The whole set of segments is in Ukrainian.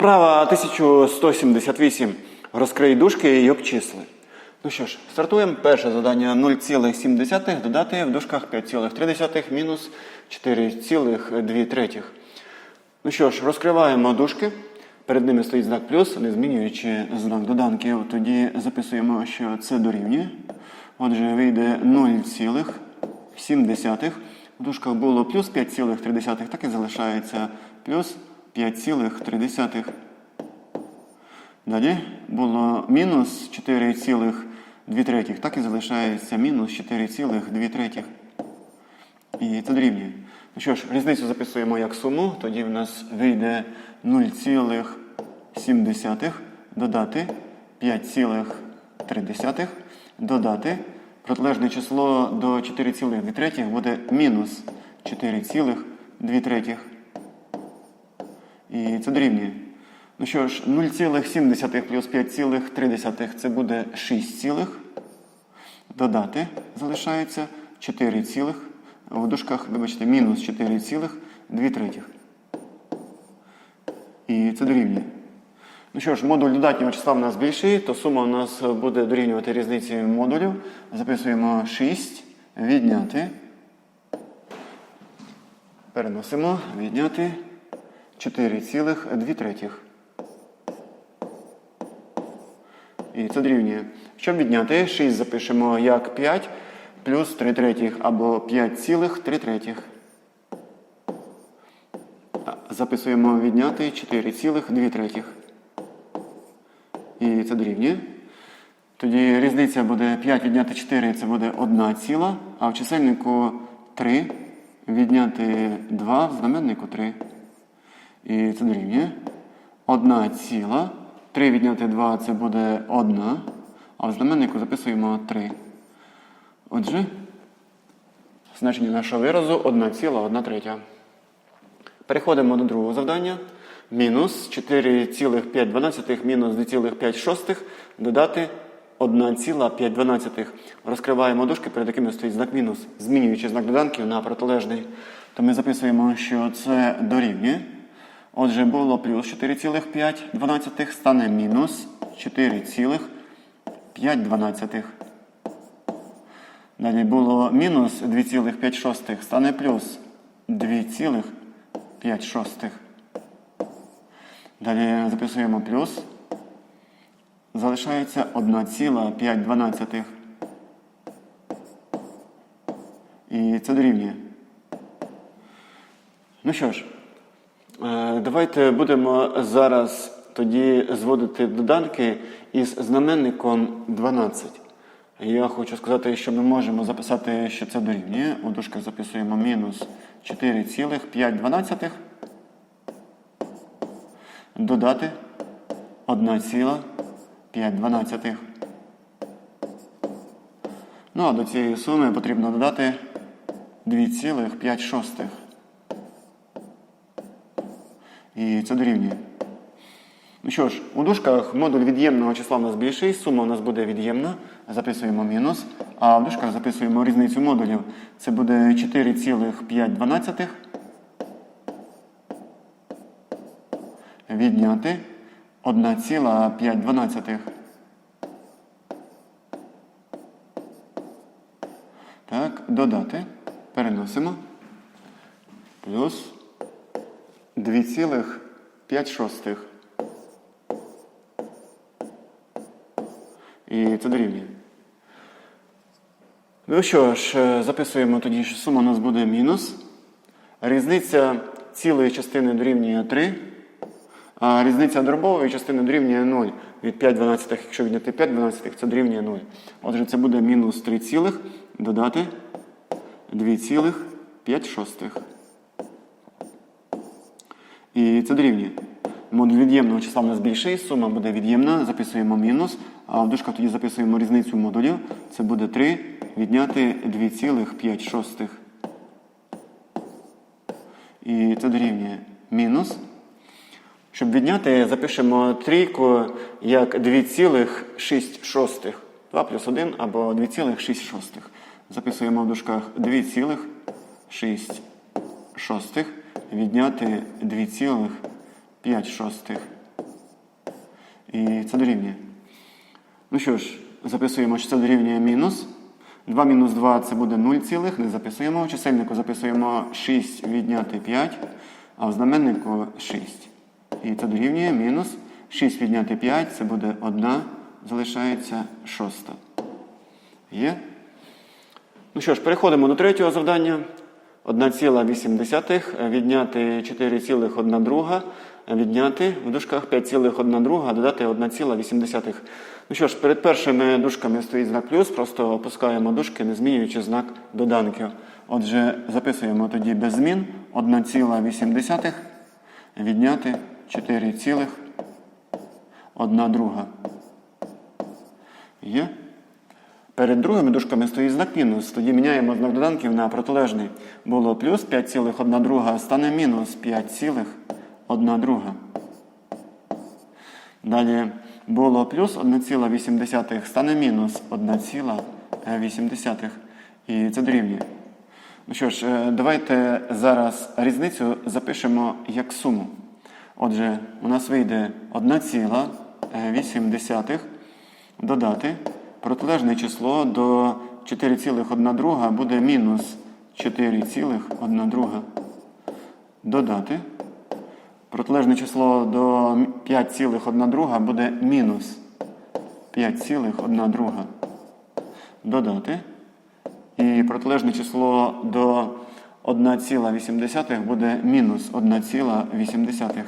Вправа 1178. Розкрий дужки і обчисли. Ну що ж, стартуємо. Перше завдання 0,7 додати в дужках 5,3 мінус 4,2 третіх. Ну що ж, розкриваємо дужки. Перед ними стоїть знак плюс, не змінюючи знак доданків. Тоді записуємо, що це дорівнює. Отже, вийде 0,7. В дужках було плюс 5,3, так і залишається плюс 5,3. Далі було мінус 4,2 третіх, так і залишається мінус 4,2 третіх. І це дорівнює. Ну що ж, різницю записуємо як суму, тоді в нас вийде 0,7 додати 5,3 додати. Протилежне число до 4,2 буде мінус 4,2 третіх. І це дорівнює. Ну що ж, 0,7 плюс 5,3 це буде 6, цілих. додати залишається 4, цілих. в дужках, вибачте, мінус 4,2 третіх. І це дорівнює. Ну що ж, модуль додатнього числа в нас більший, то сума у нас буде дорівнювати різниці модулів. Записуємо 6, відняти. Переносимо, відняти 4,2 третіх. І це дорівнює. Щоб відняти, 6 запишемо як 5 плюс 3 третіх або 5,3 третіх. Записуємо відняти 4,2 третіх. І це дорівнює. Тоді різниця буде 5 відняти 4, це буде 1 ціла, а в чисельнику 3 відняти 2 в знаменнику 3. І це дорівнює. 1 ціла. 3 відняти 2 це буде 1, а в знаменнику записуємо 3. Отже, значення нашого виразу 1 ціла 1 третя. Переходимо до другого завдання. Мінус 4,5 мінус 2,5 додати 1,5. Розкриваємо дужки, перед якими стоїть знак мінус, змінюючи знак доданків на протилежний. То ми записуємо, що це дорівнює. Отже, було плюс 4,5 стане мінус 4,5. Далі було мінус 2,5 стане плюс 2,5. Далі записуємо плюс. Залишається 1,5. І це дорівнює. Ну що ж, давайте будемо зараз тоді зводити доданки із знаменником 12. Я хочу сказати, що ми можемо записати, що це дорівнює. У дужках записуємо мінус 4,5 додати 1,5. Ну, а до цієї суми потрібно додати 2,5. І це дорівнює. Ну що ж, у дужках модуль від'ємного числа у нас більший, сума у нас буде від'ємна. Записуємо мінус. А в дужках записуємо різницю модулів. Це буде 4,5 відняти 1,5. Так, додати. Переносимо. Плюс 2,5. І це дорівнює. Ну що ж, е, записуємо тоді, що сума у нас буде мінус. Різниця цілої частини дорівнює 3. А різниця дробової частини дорівнює 0. Від 5 12, якщо відняти 5 12, це дорівнює 0. Отже, це буде мінус 3 цілих додати 2,5. І це дорівнює. Модуль від'ємного числа в нас більший, сума буде від'ємна, записуємо мінус, а в дужках тоді записуємо різницю модулів. Це буде 3 відняти 2,5. І це дорівнює мінус. Щоб відняти, запишемо трійку як 2,6. 2 плюс 1 або 2,6. Записуємо в дужках 2,6 відняти 2,5. І це дорівнює. Ну що ж, записуємо, що це дорівнює мінус. 2 мінус 2 це буде 0 цілих, не записуємо. У чисельнику записуємо 6 відняти 5, а в знаменнику 6. І це дорівнює мінус 6 відняти 5, це буде 1, залишається шоста. Є? Ну що ж, переходимо до третього завдання. 1,8 відняти 4,1 друга, відняти в дужках 5,1 друга, додати 1,8. Ну що ж, перед першими дужками стоїть знак плюс, просто опускаємо дужки, не змінюючи знак доданків. Отже, записуємо тоді без змін 1,8 відняти 4,1 друга. Є? Перед другими дужками стоїть знак мінус. Тоді міняємо знак доданків на протилежний. Було плюс 5,1 друга, стане мінус 5,1 друга. Далі було плюс 1,8, стане мінус 1,8. І це дорівнює. Ну що ж, е, давайте зараз різницю запишемо як суму. Отже, у нас вийде 1,8 додати протилежне число до 4,1 друга буде мінус 4,1 друга. Додати. Протилежне число до 5,1 друга буде мінус 5,1 друга. Додати. І протилежне число до 1,8 буде мінус 1,8.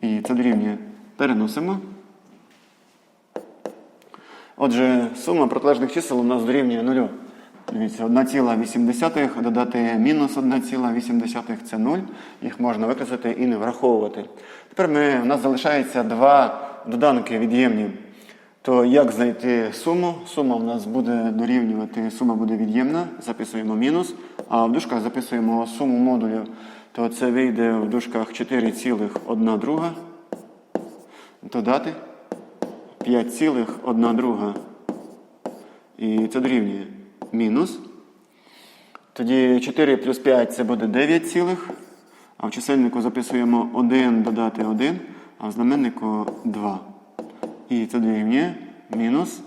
І це дорівнює. Переносимо. Отже, сума протилежних чисел у нас дорівнює 0. Дивіться, 1,8 додати мінус 1,8 це 0. Їх можна викреслити і не враховувати. Тепер ми, у нас залишається два доданки від'ємні. То як знайти суму? Сума у нас буде дорівнювати, сума буде від'ємна, записуємо мінус, а в дужках записуємо суму модулів. То це вийде в дужках 4,1 друга. Додати 5,1 друга. І це дорівнює мінус. Тоді 4 плюс 5 це буде 9 цілих. А в чисельнику записуємо 1 додати 1, а в знаменнику 2. І це дорівнює мінус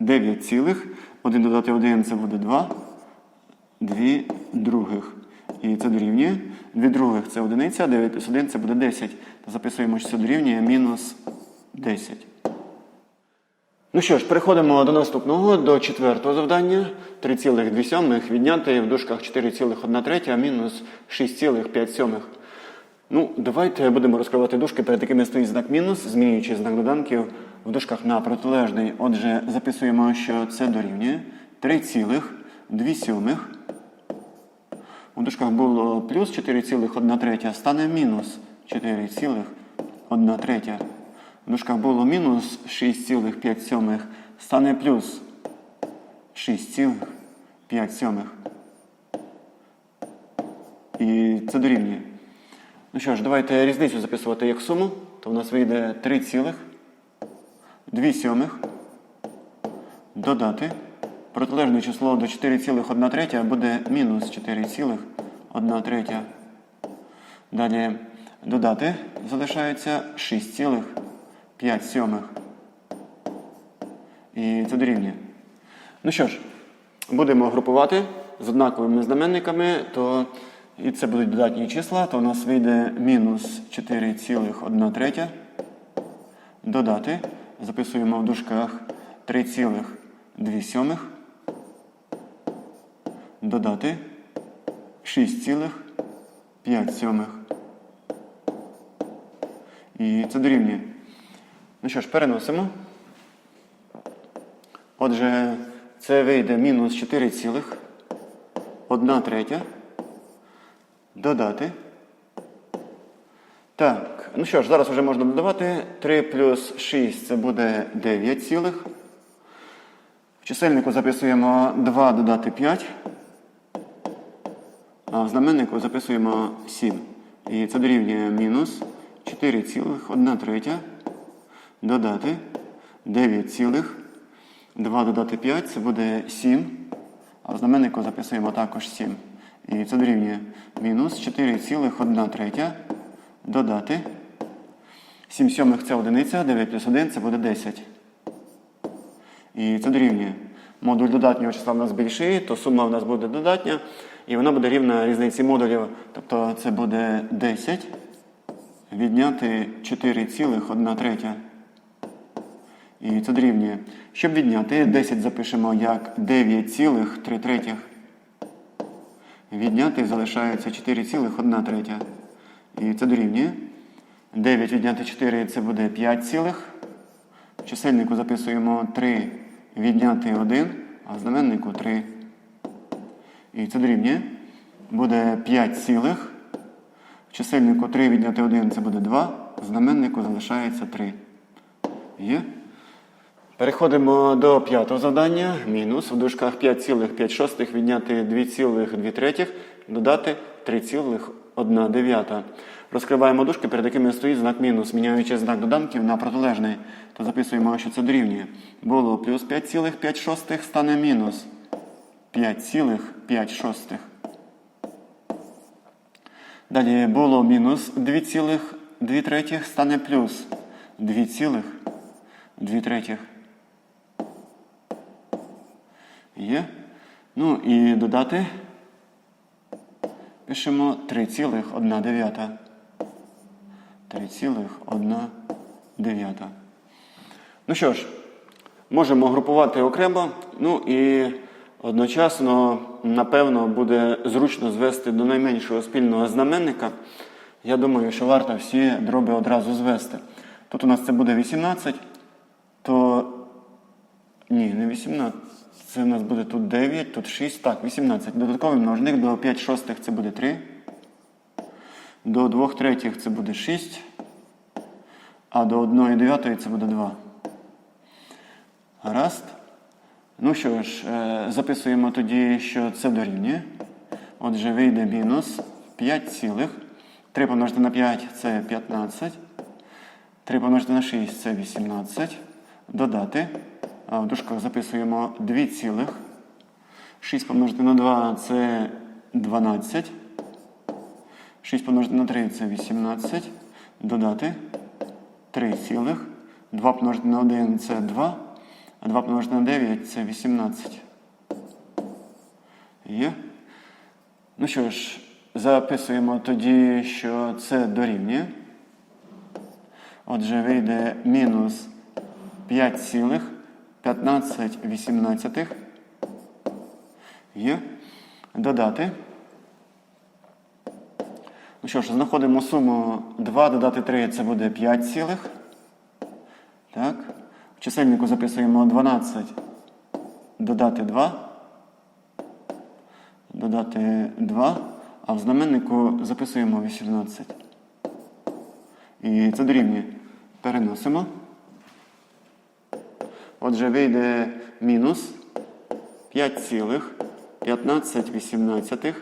9 цілих. 1 додати 1 це буде 2. 2 других. І це дорівнює. 2 других це одиниця, 9 плюс 1 це буде 10. Записуємо, що це дорівнює мінус 10. Ну що ж, переходимо до наступного, до четвертого завдання. 3,2 відняти в дужках 4,1 третя мінус 6,5. Ну, давайте будемо розкривати дужки, перед якими стоїть знак мінус, змінюючи знак доданків в дужках на протилежний. Отже, записуємо, що це дорівнює 3,2. У дужках було плюс 4,1 третя, стане мінус 4,1 третя. В дужках було мінус 6,5, стане плюс 6,5. І це дорівнює. Ну що ж, давайте різницю записувати як суму. То в нас вийде 3,2 сьомих. Додати. Протилежне число до 4,1 третя буде мінус 4,1 третя. Далі додати залишається 6,5. 5 сьомих. І це дорівнює. Ну що ж, будемо групувати з однаковими знаменниками, то і це будуть додатні числа, то у нас вийде мінус 4,1 третя. Додати. Записуємо в дужках 3,2 сьомих. Додати 6,5 сьомих. І це дорівнює. Ну що ж, переносимо. Отже, це вийде мінус 4 цілих. 1 третя. Додати. Так, ну що ж, зараз вже можна додавати. 3 плюс 6 це буде 9 цілих. В чисельнику записуємо 2 додати 5. А в знаменнику записуємо 7. І це дорівнює мінус 4 цілих 1 третя додати 9 цілих. 2 додати 5 це буде 7. А знаменнику записуємо також 7. І це дорівнює мінус 4,1 третя. Додати 7 сьомих це одиниця, 9 плюс 1 це буде 10. І це дорівнює. Модуль додатнього числа в нас більший, то сума в нас буде додатня, і вона буде рівна різниці модулів. Тобто це буде 10 відняти 4,1 третя. І це дорівнює. Щоб відняти, 10 запишемо як 9,3 третіх. Відняти залишається 4,1 третя. І це дорівнює. 9 відняти 4 це буде 5 цілих. В чисельнику записуємо 3 відняти 1, а в знаменнику 3. І це дорівнює. Буде 5 цілих. В чисельнику 3 відняти 1 це буде 2, в знаменнику залишається 3. Є? Переходимо до п'ятого завдання. Мінус в дужках 5,5 відняти 2,2 третіх, додати 3,1. Розкриваємо дужки, перед якими стоїть знак мінус. Міняючи знак доданків на протилежний, то записуємо, що це дорівнює. Було плюс 5,5 стане мінус 5,5. Далі було мінус 2,2 стане плюс 2,2 третіх. Є. Ну і додати. Пишемо 3,1 3,1. Ну що ж, можемо групувати окремо. Ну і одночасно, напевно, буде зручно звести до найменшого спільного знаменника. Я думаю, що варто всі дроби одразу звести. Тут у нас це буде 18, то ні, не 18. Це у нас буде тут 9, тут 6, так, 18. Додатковий множник до 5 шостих це буде 3. До 2 третіх це буде 6. А до 1 дев'ятої це буде 2. Гаразд. Ну що ж, е, записуємо тоді, що це дорівнює. Отже, вийде мінус 5 цілих. 3 помножити на 5 це 15. 3 помножити на 6 це 18. Додати. В дужках записуємо 2 цілих. 6 помножити на 2 це 12. 6 помножити на 3 це 18. Додати 3 цілих. 2 помножити на 1 це 2. А 2 помножити на 9 це 18. Є. Ну що ж, записуємо тоді, що це дорівнює. Отже, вийде мінус 5 цілих 15 18. Є. Додати. Ну що ж, знаходимо суму 2 додати 3 це буде 5 цілих. Так. В чисельнику записуємо 12. Додати 2. Додати 2. А в знаменнику записуємо 18. І це дорівнює. Переносимо. Отже, вийде мінус 5 цілих 15 18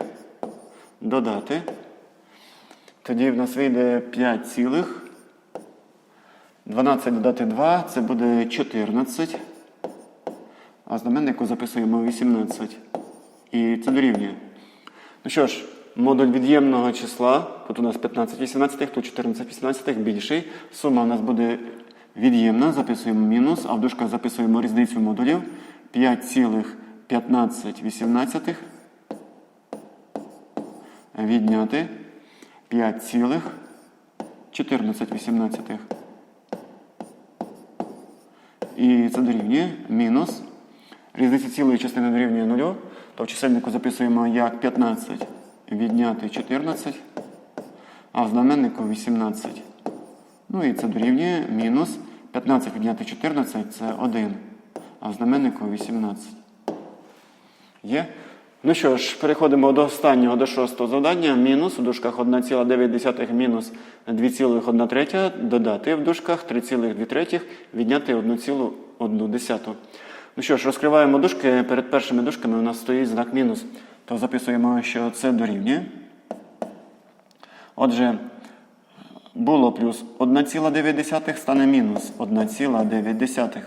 додати. Тоді в нас вийде 5 цілих. 12 додати 2 це буде 14. А знаменнику записуємо 18. І це дорівнює. Ну що ж, модуль від'ємного числа, тут у нас 15 18, тут 14 18 більший. Сума у нас буде від'ємна, записуємо мінус, а в дужках записуємо різницю модулів. 5,15 відняти. 5,14 І це дорівнює мінус. Різниця цілої частини дорівнює 0, то в чисельнику записуємо як 15 відняти 14, а в знаменнику 18. Ну і це дорівнює мінус 15 відняти 14 це 1, а в знаменнику 18. Є? Ну що ж, переходимо до останнього, до шостого завдання. Мінус у дужках 1,9 мінус 2,1 третя, додати в дужках 3,2 третіх, відняти 1,1. Ну що ж, розкриваємо дужки. Перед першими дужками у нас стоїть знак мінус. То записуємо, що це дорівнює. Отже, було плюс 1,9 стане мінус 1,9.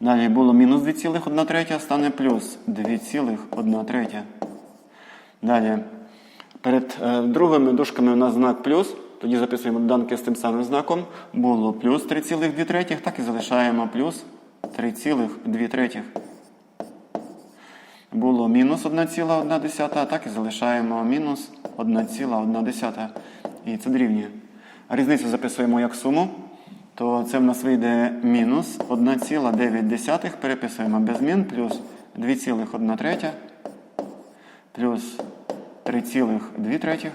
Далі було мінус 2,1 третя, стане плюс 2,1 третя. Далі. Перед е, другими дужками у нас знак плюс, Тоді записуємо доданки з тим самим знаком. Було плюс 3,2 третіх, так і залишаємо плюс 3,2 третіх. Було мінус 1,1, так і залишаємо мінус 1,1. І це дорівнює. Різницю записуємо як суму, то це в нас вийде мінус 1,9. Переписуємо без змін, плюс 2,1 третя, плюс 3,2 третіх.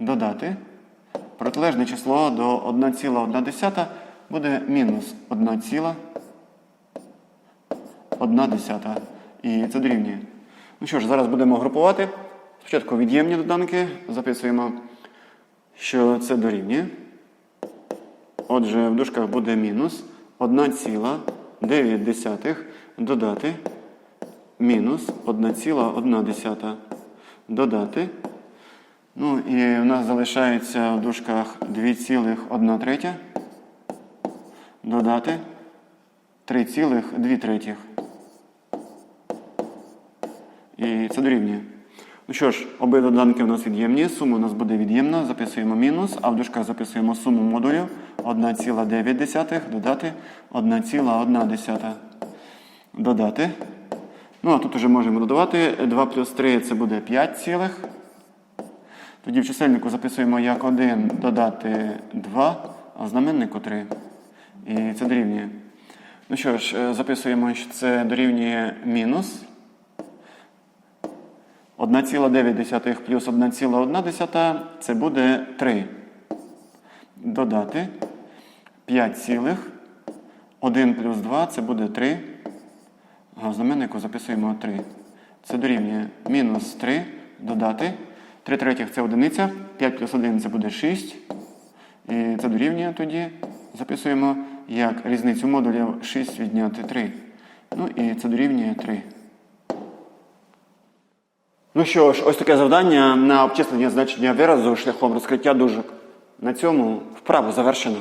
Додати. Протилежне число до 1,1 буде мінус 1,1. І це дорівнює. Ну що ж, зараз будемо групувати. Спочатку від'ємні доданки. Записуємо, що це дорівнює. Отже, в дужках буде мінус 1,9 додати мінус 1,1 додати. Ну і в нас залишається в дужках 2,1 третя додати 3,2 третіх. І це дорівнює. Ну що ж, обидва доданки у нас від'ємні, сума у нас буде від'ємна, записуємо мінус, а в дужках записуємо суму модулів 1,9 додати 1,1 додати. Ну, а тут вже можемо додавати 2 плюс 3 це буде 5 цілих. Тоді в чисельнику записуємо як 1 додати 2, а в знаменнику 3. І це дорівнює. Ну що ж, е, записуємо, що це дорівнює мінус 1,9 плюс 1,1 це буде 3. Додати 5 цілих. 1 плюс 2 це буде 3. А знаменнику записуємо 3. Це дорівнює мінус 3. Додати. 3 третіх це одиниця. 5 плюс 1 це буде 6. І це дорівнює тоді. Записуємо як різницю модулів 6 відняти 3. Ну і це дорівнює 3. Ну що ж, ось таке завдання на обчислення значення виразу шляхом розкриття дужок. На цьому вправу завершено.